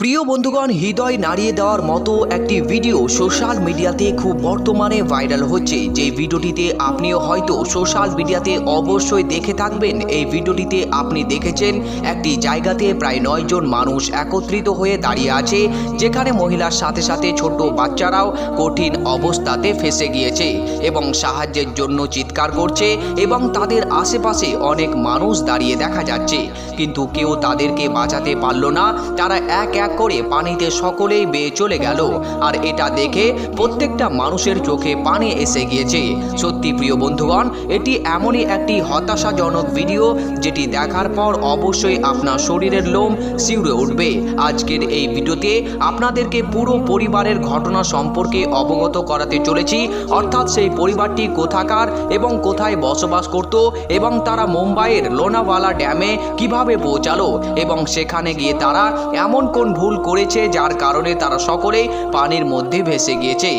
প্রিয় বন্ধুগণ, হৃদয় নাড়িয়ে দেওয়ার মতো একটি ভিডিও সোশ্যাল মিডিয়াতে খুব বর্তমানে ভাইরাল হচ্ছে। যে ভিডিওটিতে আপনিও হয়তো সোশ্যাল মিডিয়াতে অবশ্যই দেখে থাকবেন। এই ভিডিওটিতে আপনি দেখেছেন একটি জায়গাতে প্রায় নয় জন মানুষ একত্রিত হয়ে দাঁড়িয়ে আছে, যেখানে মহিলার সাথে সাথে ছোট বাচ্চারাও কঠিন অবস্থাতে ফেসে গিয়েছে এবং সাহায্যের জন্য চিৎকার করছে এবং তাদের আশেপাশে অনেক মানুষ দাঁড়িয়ে দেখা যাচ্ছে। কিন্তু কেউ তাদেরকে বাঁচাতে পারল না। তারা এক এক করে পানিতে সকলেই বেয়ে চলে গেল। আর এটা দেখে প্রত্যেকটা মানুষের চোখে পানি এসে গিয়েছে। সত্যি প্রিয় বন্ধুগণ, এটি এমনই একটি হতাশাজনক ভিডিও যেটি দেখার পর অবশ্যই আপনার শরীরের লোম শিউরে উঠবে। আজকের এই ভিডিওতে আপনাদেরকে পুরো পরিবারের ঘটনা সম্পর্কে অবগত করাতে চলেছি। অর্থাৎ সেই পরিবারটি কোথাকার এবং কোথায় বসবাস করত এবং তারা মুম্বাইয়ের লোনাওয়ালা ড্যামে কীভাবে পৌঁছালো এবং সেখানে গিয়ে তারা এমন কোন ভুল করেছে যার কারণে তারা সকলেই পানির মধ্যে ভেসে গিয়েছে।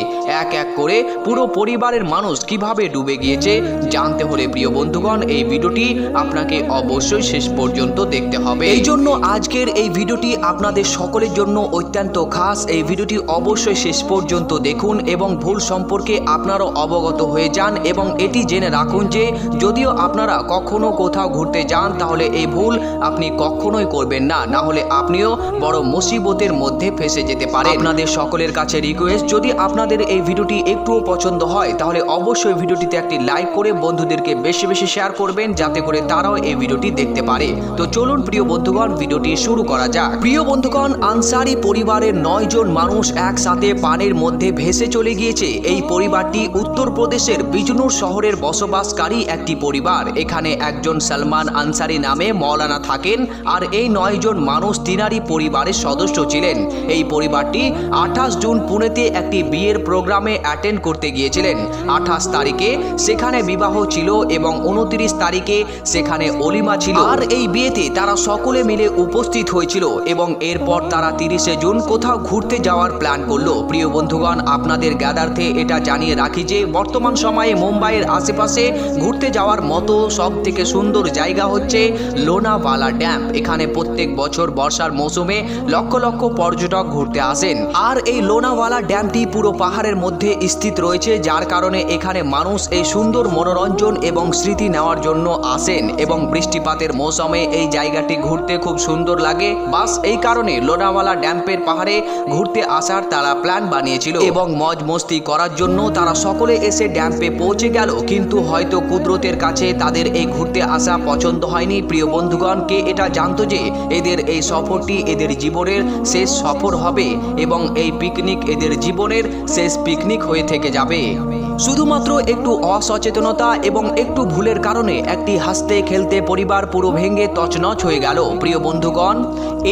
এক এক করে পুরো পরিবারের মানুষ কীভাবে ডুবে গিয়েছে জানতে হলে প্রিয় বন্ধুগণ, এই ভিডিওটি আপনাকে অবশ্যই শেষ পর্যন্ত দেখতে হবে। এই জন্য আজকের এই ভিডিওটি আপনাদের সকলের জন্য অত্যন্ত খাস। এই ভিডিওটি অবশ্যই শেষ পর্যন্ত দেখুন এবং ভুল সম্পর্কে আপনারাও অবগত হয়ে যান এবং এটি জেনে রাখুন যে যদিও আপনারা কখনো কোথাও ঘুরতে যান তাহলে এই ভুল আপনি কখনোই করবেন না। না হলে আপনিও বড় মুসিবতের মধ্যে ফেসে যেতে পারেন। আপনাদের সকলের কাছে রিকোয়েস্ট যদি আপনাদের এই ভিডিওটি একটুও পছন্দ হয় তাহলে অবশ্যই ভিডিওটিতে একটি লাইক করে বন্ধুদেরকে বেশি বেশি শেয়ার করবেন যাতে করে তারাও এই ভিডিওটি দেখতে পারে। তো চলুন প্রিয় বন্ধুগণ ভিডিওটি শুরু করা যাক। প্রিয় বন্ধুগণ আনসারি পরিবারের নয় জন মানুষ একসাথে পানির মধ্যে ভেসে চলে গিয়েছে। এই পরিবারটি উত্তরপ্রদেশের বিজনুর শহরের বসবাসকারী একটি পরিবার। এখানে একজন সালমান আনসারি নামে মৌলানা থাকেন আর এই নয় জন মানুষ তিনারি পরিবারের সদস্য ছিলেন। এই পরিবারটি আঠাশ জুন পুনেতে একটি বিয়ের প্রোগ্রামে অ্যাটেন্ড করতে গিয়েছিলেন। আঠাশ তারিখে সেখানে বিবাহ ছিল এবং উনত্রিশ তারিখে সেখানে অলিমা ছিল। আর এই বিয়েতে তারা সকলে মিলে উপস্থিত হয়েছিল এবং এরপর তারা তিরিশে জুন কোথাও ঘুরতে যাওয়ার প্ল্যান করল। প্রিয় বন্ধুগণ, আপনাদের গ্যাদার্থে এটা জানিয়ে রাখি যে বর্তমান সময়ে মুম্বাইয়ের আশেপাশে ঘুরতে যাওয়ার মতো সব থেকে সুন্দর জায়গা হচ্ছে লোনাওয়ালা ড্যাম। এখানে প্রত্যেক বছর বর্ষার মৌসুমে লক্ষ লক্ষ পর্যটক ঘুরতে আসেন। আর এই লোনাওয়ালা ড্যামটি পুরো পাহাড়ের মধ্যে স্থিত রয়েছে, যার কারণে এখানে মানুষ এই সুন্দর মনোরঞ্জন এবং স্মৃতি নেওয়ার জন্য আসেন এবং বৃষ্টিপাতের মৌসুমে এই জায়গাটি ঘুরতে খুব সুন্দর লাগে। বাস, এই কারণে লোনাওয়ালা ড্যাম্পের পাহাড়ে ঘুরতে আসার তারা প্ল্যান বানিয়েছিল এবং মজ মস্তি করার জন্য তারা সকলে এসে ড্যাম্পে পৌঁছে গেল। কিন্তু হয়তো কুদরতের কাছে তাদের এই ঘুরতে আসা পছন্দ হয়নি। প্রিয় বন্ধুগণকে এটা জানতো যে এদের এই সফরটি এদের জীবনের শেষ সফর হবে এবং এই পিকনিক এদের জীবনের শেষ পিকনিক হয়ে থেকে যাবে? শুধুমাত্র একটু অসচেতনতা এবং একটু ভুলের কারণে একটি হাসতে খেলতে পরিবার পুরো ভেঙে তছনছ হয়ে গেল। প্রিয় বন্ধুগণ,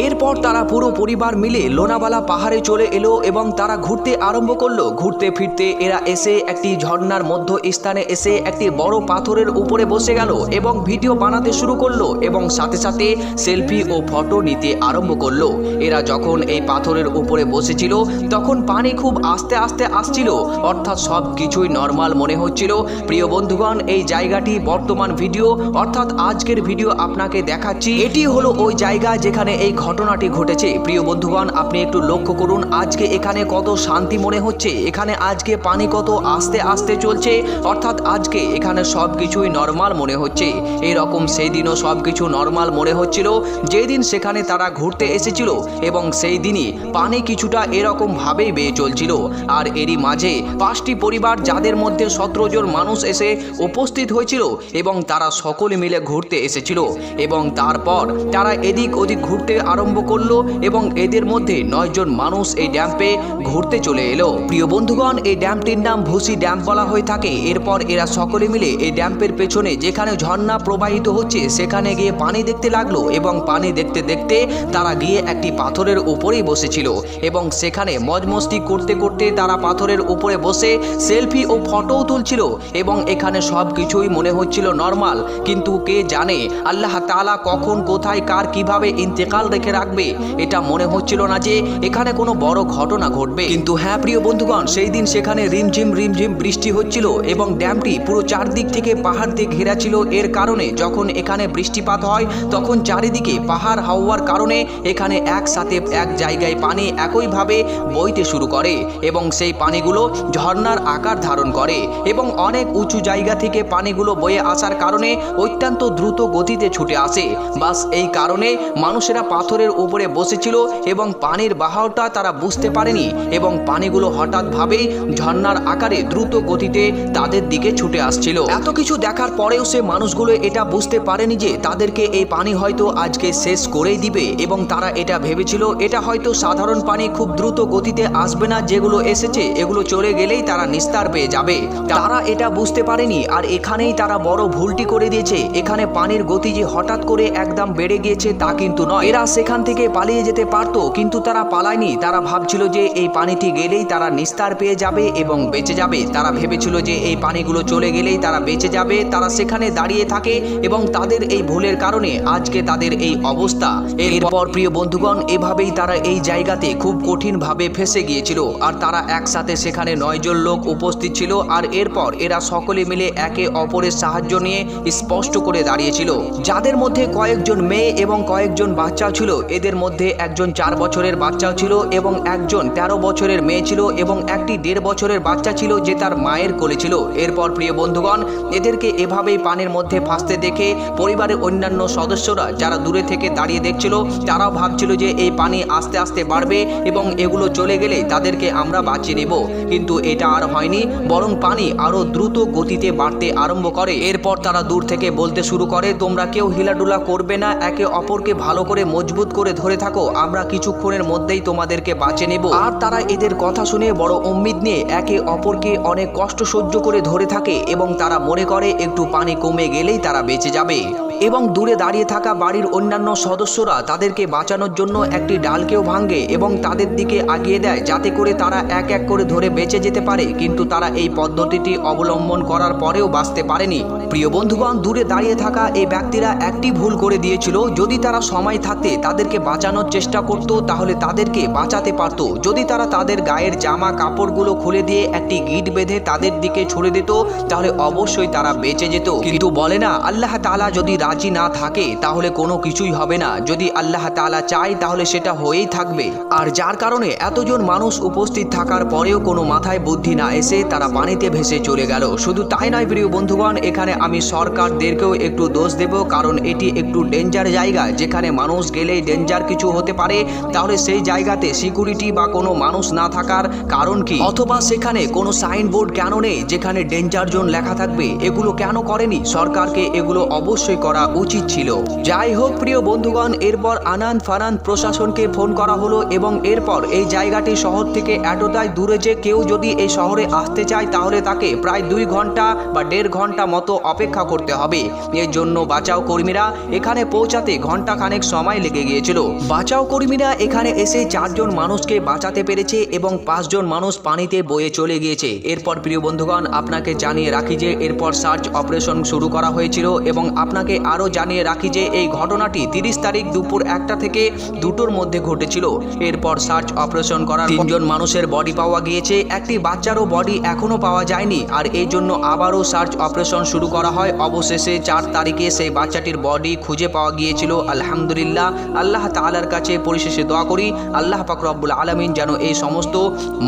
এরপর তারা পুরো পরিবার মিলে লোনাবালা পাহাড়ে চলে এলো এবং তারা ঘুরতে আরম্ভ করল। ঘুরতে ফিরতে এরা এসে একটি ঝর্ণার মধ্য স্থানে এসে একটি বড় পাথরের উপরে বসে গেল এবং ভিডিও বানাতে শুরু করল এবং সাথে সাথে সেলফি ও ফটো নিতে আরম্ভ করল। এরা যখন এই পাথরের উপরে বসেছিল, তখন পানি খুব আস্তে আস্তে আসছিল। অর্থাৎ সব কিছুই নর্মাল মনে হচ্ছিল। প্রিয় বন্ধুগণ, এই জায়গাটি বর্তমান ভিডিও, অর্থাৎ আজকের ভিডিও আপনাকে দেখাচ্ছি। এটি হলো ওই জায়গা যেখানে এই ঘটনাটি ঘটেছে। প্রিয় বন্ধুগণ, আপনি একটু লক্ষ্য করুন, আজকে এখানে কত শান্তি মনে হচ্ছে। এখানে আজকে পানি কত আস্তে আস্তে চলছে, অর্থাৎ আজকে এখানে সব কিছুই নর্মাল মনে হচ্ছে। এরকম সেই দিনও সব কিছু নর্মাল মনে হচ্ছিল। যেদিন সেখানে তারা ঘুরতে এসেছিল এবং সেই দিনই পানি কিছুটা এরকম ভাবেই বেয়ে চলছিল। আর এরই মাঝে পাঁচটি পরিবার যাদের মধ্যে সতেরো জন মানুষ এসে উপস্থিত হয়েছিল এবং তারা সকলে মিলে ঘুরতে এসেছিল এবং তারপর তারা এদিক ওদিক ঘুরতে আরম্ভ করল এবং এদের মধ্যে নয়জন মানুষ এই ড্যাম্পে ঘুরতে চলে এলো। প্রিয় বন্ধুগণ, এই ড্যামটির নাম ভুসি ড্যাম বলা হয়ে থাকে। এরপর এরা সকলে মিলে এই ড্যাম্পের পেছনে যেখানে ঝর্ণা প্রবাহিত হচ্ছে, সেখানে গিয়ে পানি দেখতে লাগল এবং পানি দেখতে দেখতে তারা গিয়ে একটি পাথরের উপরেই বসেছিল এবং সেখানে মজমস্তি করতে করতে তারা পাথরের উপরে বসে সেলফি ও ফটোও তুলছিল এবং এখানে সব কিছুই মনে হচ্ছিল নর্মাল কিন্তু কে জানে আল্লাহ তালা কখন, কোথায়, কার কীভাবে ইন্তেকাল রেখে রাখবে, এটা মনে হচ্ছিল না যে এখানে কোনো বড় ঘটনা ঘটবে। কিন্তু হ্যাঁ প্রিয় বন্ধুগণ, সেই দিন সেখানে রিমঝিম রিমঝিম বৃষ্টি হচ্ছিল এবং ড্যামটি পুরো চারদিক থেকে পাহাড় দিয়ে ঘেরা ছিল। এর কারণে যখন এখানে বৃষ্টিপাত হয়, তখন চারিদিকে পাহাড় হাওয়ার কারণে এখানে একসাথে এক জায়গায় পানি একইভাবে বইতে শুরু করে এবং সেই পানিগুলো ঝর্ণার আকার ধারণ করে এবং অনেক উঁচু জায়গা থেকে পানিগুলো বয়ে আসার কারণে অত্যন্ত দ্রুত গতিতে ছুটে আসে। বাস এই কারণে মানুষেরা পাথরের উপরে বসেছিল এবং পানির বাহাওটা তারা বুঝতে পারেনি এবং পানিগুলো হঠাৎভাবেই ঝর্নার আকারে দ্রুত গতিতে তাদের দিকে ছুটে আসছিল। এত কিছু দেখার পরেও সে মানুষগুলো এটা বুঝতে পারেনি যে তাদেরকে এই পানি হয়তো আজকে শেষ করেই দিবে এবং তারা এটা ভেবেছিল, এটা হয়তো সাধারণ পানি খুব দ্রুত গতিতে আসবে না যেগুলো এসেছে, এগুলো চলে গেলেই তারা নিস্তার পেয়ে যাবে। তারা এটা বুঝতে পারেনি আর এখানেই তারা বড় ভুলটি করে দিয়েছে। এখানে পানির গতি যে হঠাৎ করে একদম বেড়ে গিয়েছে তা কিন্তু নয়। এরা সেখান থেকে পালিয়ে যেতে পারতো, কিন্তু তারা পালায়নি। তারা ভাবছিল যে এই পানিটি গেলেই তারা নিস্তার পেয়ে যাবে এবং বেঁচে যাবে। তারা ভেবেছিল যে এই পানিগুলো চলে গেলেই তারা বেঁচে যাবে। তারা সেখানে দাঁড়িয়ে থাকে এবং তাদের এই ভুলের কারণে আজকে তাদের এই অবস্থা। এরপর প্রিয় বন্ধুগণ, এভাবেই তারা এই জায়গাতে খুব কঠিনভাবে ফেসে গিয়েছিল। আর তারা একসাথে সেখানে নয়জন লোক উপস্থিত ছিল আর এরপর এরা সকলে মিলে একে অপরের সাহায্য নিয়ে স্পষ্ট করে দাঁড়িয়েছিল। যাদের মধ্যে কয়েকজন মেয়ে এবং কয়েকজন বাচ্চা ছিল, এদের মধ্যে একজন চার বছরের বাচ্চাও ছিল এবং একজন তেরো বছরের মেয়ে ছিল এবং একটি দেড় বছরের বাচ্চা ছিল যে তার মায়ের কোলে ছিল। এরপর প্রিয় বন্ধুগণ, এদেরকে এভাবেই পানির মধ্যে ফাঁসতে দেখে পরিবারের অন্যান্য সদস্যরা যারা দূরে থেকে দাঁড়িয়ে দেখছিল, তারাও ভাবছিল যে এই পানি আস্তে আস্তে বাড়বে এবং এগুলো চলে গেলে তাদেরকে আমরা বাঁচিয়ে নেব। কিন্তু এটা আর হয়নি। বরং পানি আরও দ্রুত গতিতে বাড়তে আরম্ভ করে। এরপর তারা দূর থেকে বলতে শুরু করে, তোমরা কেউ হিলাডুলা করবে না, একে অপরকে ভালো করে মজবুত করে ধরে থাকো, আমরা কিছুক্ষণের মধ্যেই তোমাদেরকে বাঁচে নেব। আর তারা এদের কথা শুনে বড় উম্মিদ নিয়ে একে অপরকে অনেক কষ্ট সহ্য করে ধরে থাকে এবং তারা মনে করে, একটু পানি কমে গেলেই তারা বেঁচে যাবে। এবং দূরে দাঁড়িয়ে থাকা বাড়ির অন্যান্য সদস্যরা তাদেরকে বাঁচানোর জন্য একটি ডালকেও ভাঙে এবং তাদের দিকে আগিয়ে দেয়, যাতে করে তারা এক এক করে ধরে বেঁচে যেতে পারে। কিন্তু তারা এই পদ্ধতিটি অবলম্বন করার পরেও বাঁচতে পারেনি। প্রিয় বন্ধুগণ, দূরে দাঁড়িয়ে থাকা এই ব্যক্তিরা একটি ভুল করে দিয়েছিল। যদি তারা সময় থাকতে তাদেরকে বাঁচানোর চেষ্টা করত, তাহলে তাদেরকে বাঁচাতে পারত। যদি তারা তাদের গায়ের জামা কাপড়গুলো খুলে দিয়ে একটি গিট বেঁধে তাদের দিকে ছুড়ে দিত, তাহলে অবশ্যই তারা বেঁচে যেত। কিন্তু বলে না, আল্লাহ তালা যদি রাজি না থাকে, তাহলে কোনো কিছুই হবে না। যদি আল্লাহ তাআলা চায়, তাহলে সেটা হয়েই থাকবে। আর যার কারণে এতজন মানুষ উপস্থিত থাকার পরেও কোনো মাথায় বুদ্ধি না এসে তারা পানিতে ভেসে চলে গেল। শুধু তাই নয়, প্রিয় বন্ধুগণ, এখানে আমি সরকারদেরকেও একটু দোষ দেব, কারণ এটি একটু ডেঞ্জার জায়গা। যেখানে মানুষ গেলে ডেঞ্জার কিছু হতে পারে, তাহলে সেই জায়গাতে সিকিউরিটি বা কোনো মানুষ না থাকার কারণ কি? অথবা সেখানে কোনো সাইনবোর্ড কেন নেই, যেখানে ডেঞ্জার জোন লেখা থাকবে? এগুলো কেন করেনি? সরকারকে এগুলো অবশ্যই করা উচিত ছিল। যাই হোক, প্রিয় বন্ধুগণ, এরপর আনান ফানান প্রশাসনকে ফোন করা হলো এবং এরপর এই জায়গাটি শহর থেকে এতটাই দূরে যে কেউ যদি এই শহরে আসতে চায়, তাহলে তাকে প্রায় দুই ঘণ্টা বা দেড় ঘণ্টা মতো অপেক্ষা করতে হবে। এর জন্য বাঁচাও কর্মীরা এখানে পৌঁছাতে ঘণ্টা খানেক সময় লেগে গিয়েছিল। বাঁচাও কর্মীরা এখানে এসে চারজন মানুষকে বাঁচাতে পেরেছে এবং পাঁচজন মানুষ পানিতে বয়ে চলে গিয়েছে। এরপর, প্রিয় বন্ধুগণ, আপনাকে জানিয়ে রাখি যে এরপর সার্চ অপারেশন শুরু করা হয়েছিল এবং আপনাকে আরও জানিয়ে রাখি যে এই ঘটনাটি তিরিশ তারিখ দুপুর একটা থেকে দুটোর মধ্যে ঘটেছিল। এরপর সার্চ অপারেশন করার তিনজন মানুষের বডি পাওয়া গিয়েছে। একটি বাচ্চারও বডি এখনও পাওয়া যায়নি। আর এই জন্য আবারও সার্চ অপারেশন শুরু করা হয়। অবশেষে চার তারিখে সেই বাচ্চাটির বডি খুঁজে পাওয়া গিয়েছিল। আলহামদুলিল্লাহ, আল্লাহ তাআলার কাছে পরিশেষে দোয়া করি। আল্লাহ রব্বুল আলামিন যেন এই সমস্ত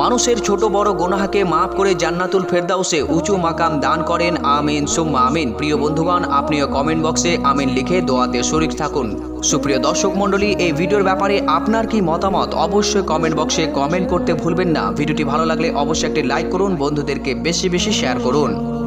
মানুষের ছোট বড় গোনাহাকে মাফ করে জান্নাতুল ফেরদাউসে উঁচু মাকাম দান করেন। আমিন, সুম্মা আমিন। প্রিয় বন্ধুগণ, আপনিও কমেন্ট বক্সে আমিন লিখে দোয়াতে শরিক থাকুন। সুপ্রিয় দর্শক মণ্ডলী, এই ভিডিওর ব্যাপারে আপনার কি মতামত অবশ্যই কমেন্ট বক্সে কমেন্ট করতে ভুলবেন না। ভিডিওটি ভালো লাগলে অবশ্যই একটি লাইক করুন, বন্ধুদেরকে বেশি বেশি শেয়ার করুন।